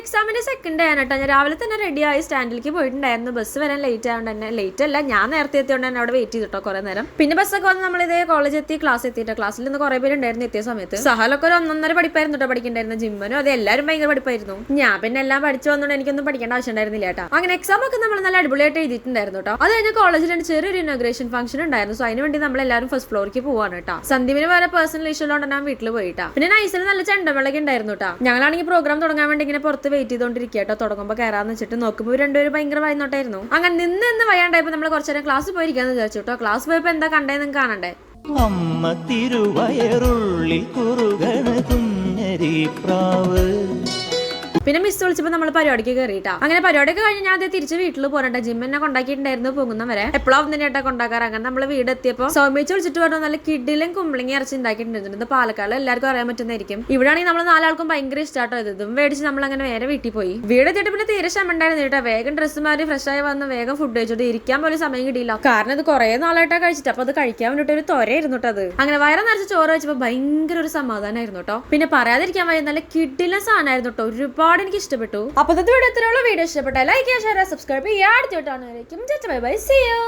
എക്സാമിന്റെ second day കേട്ടോ. ഞാൻ രാവിലെ തന്നെ റെഡിയായി സ്റ്റാൻഡിലേക്ക് പോയിട്ടുണ്ടായിരുന്നു. ബസ് വരാൻ ലേറ്റ് ആയതുകൊണ്ട് തന്നെ ലേറ്റ് അല്ല. ഞാൻ നേരത്തെ എത്തിയതുകൊണ്ട് തന്നെ അവിടെ വെയിറ്റ് ചെയ്തിട്ടോ കുറേ നേരം. പിന്നെ ബസ്സൊക്കെ വന്ന് നമ്മൾ ഇതേ കോളേജ് എത്തി ക്ലാസ് എത്തിയിട്ട് ക്ലാസ്സിൽ നിന്ന് കുറേ പേരുണ്ടായിരുന്നു എത്തിയ സമയത്ത്. സഹലൊക്കെ ഒരു ഒന്നൊന്നര പഠിപ്പായിരുന്നു കേട്ടോ പഠിക്കണ്ടായിരുന്നു. ജിമ്മനും അത് എല്ലാവരും ഭയങ്കര പഠിപ്പായിരുന്നു. ഞാൻ പിന്നെ എല്ലാം പഠിച്ചു വന്നുകൊണ്ട് എനിക്കൊന്നും പഠിക്കേണ്ട ആവശ്യം ഉണ്ടായിരുന്നില്ല കേട്ടോ. അങ്ങനെ എക്സാം ഒക്കെ നമ്മൾ നല്ല അടിപൊളിയായിട്ട് എഴുതിയിട്ടുണ്ടായിരുന്നു കേട്ടോ. അത് കഴിഞ്ഞ് കോളേജിൽ രണ്ട് ചെറിയൊരു ഇനോഗ്രേഷൻ ഫംഗ്ഷൻ ഉണ്ടായിരുന്നു. സോ അതിന് വേണ്ടി നമ്മൾ എല്ലാവരും ഫസ്റ്റ് ഫ്ലോറിലേക്ക് പോവാണ് കേട്ടോ. സന്ദീപിന് വേറെ പേഴ്സണൽ ഇഷ്യൂ ഉള്ളതുകൊണ്ട് ഞാൻ വീട്ടിൽ പോയിട്ടാ പിന്നെ നൈസിൽ നല്ല ചെണ്ടമേളൊക്കെ ഉണ്ടായിരുന്നു കേട്ടോ. ഞങ്ങളാണെങ്കിൽ പ്രോഗ്രാം തുടങ്ങാൻ വേണ്ടി ഇങ്ങനെ പുറത്ത് വെയിറ്റ് ചെയ്തോണ്ടിരിക്കുക കേട്ടോ. തുടങ്ങുമ്പോൾ കയറാന്ന് വെച്ചിട്ട് നോക്കുമ്പോൾ രണ്ടുപേരും ഭയങ്കര വൈന്നോട്ടായിരുന്നു അങ്ങനെ നിന്ന് നിന്ന് വയ്യാണ്ടായപ്പോൾ നമ്മൾ കുറച്ചു നേരം ക്ലാസ് പോയിരിക്കാന്ന് വിചാരിച്ചു കേട്ടോ. ക്ലാസ് പോയപ്പോൾ എന്താ കണ്ടേ നിങ്ങൾക്ക് കാണണ്ടേ? അമ്മ തിരുവയറുള്ളിൽ കുറുകണ കുഞ്ഞരി പ്രാവ് പിന്നെ മിസ് വിളിച്ചപ്പോൾ നമ്മൾ പരിപാടിക്ക് കയറിയിട്ടാ അങ്ങനെ പരിപാടിയൊക്കെ കഴിഞ്ഞ് ഞാൻ അതേ തിരിച്ച് വീട്ടിൽ പോരട്ടെ ജിമ്മിനെ കൊണ്ടാക്കിയിട്ടുണ്ടായിരുന്നു പോകുന്നവരെ എപ്പോഴും തന്നെ ഏട്ടാ കൊണ്ടാക്കാറ്? അങ്ങനെ നമ്മൾ വീട് എത്തിയപ്പോൾ സൗമ്യച്ച് വിളിച്ചിട്ട് പറഞ്ഞു നല്ല കിഡിലും കുമ്പളിങ്ങി ഇറച്ചി ഉണ്ടാക്കിയിട്ടുണ്ടായിരുന്നു. പാലക്കാട് എല്ലാവർക്കും അറിയാൻ പറ്റുന്നതായിരിക്കും. ഇവിടെയാണെങ്കിൽ നമ്മൾ നാലാൾക്കും ഭയങ്കര ഇഷ്ടമാട്ടോ ഇത്. ഇതും മേടിച്ച് നമ്മൾ അങ്ങനെ നേരെ വീട്ടിൽ പോയി. വീട് എത്തിയിട്ട് പിന്നെ തീരെ ക്ഷമ ഉണ്ടായിരുന്നു കേട്ടോ. വേഗം ഡ്രസ്സ് മാറി ഫ്രഷ് ആയി വന്ന് വേഗം ഫുഡ് കഴിച്ചിട്ട് ഇരിക്കാൻ പോലും സമയം കിട്ടിയില്ല. കാരണം ഇത് കുറേ നാളായിട്ടാ കഴിച്ചിട്ട്. അപ്പൊ അത് കഴിക്കാൻ വേണ്ടിട്ട് ഒരു തൊരയായിരുന്നു കേട്ടോ അത്. അങ്ങനെ വയറ നിറച്ച് ചോറ് വെച്ചപ്പോൾ ഭയങ്കര ഒരു സമാധാനമായിരുന്നു കേട്ടോ. പിന്നെ പറയാതിരിക്കാൻ വയ്യ നല്ല കിഡിലെ സാധനമായിരുന്നു കേട്ടോ. ഒരുപാട് എനിക്ക് ഇഷ്ടപ്പെട്ടു അപ്പൊ ഇത് വീഡിയോ വീഡിയോ ഇഷ്ടപ്പെട്ടാൽ ലൈക്ക് ചെയ്യുക ഷെയർ സബ്സ്ക്രൈബ് ചെയ്യുക. അടുത്തോട്ടാണ് ബൈ ബൈ സി യു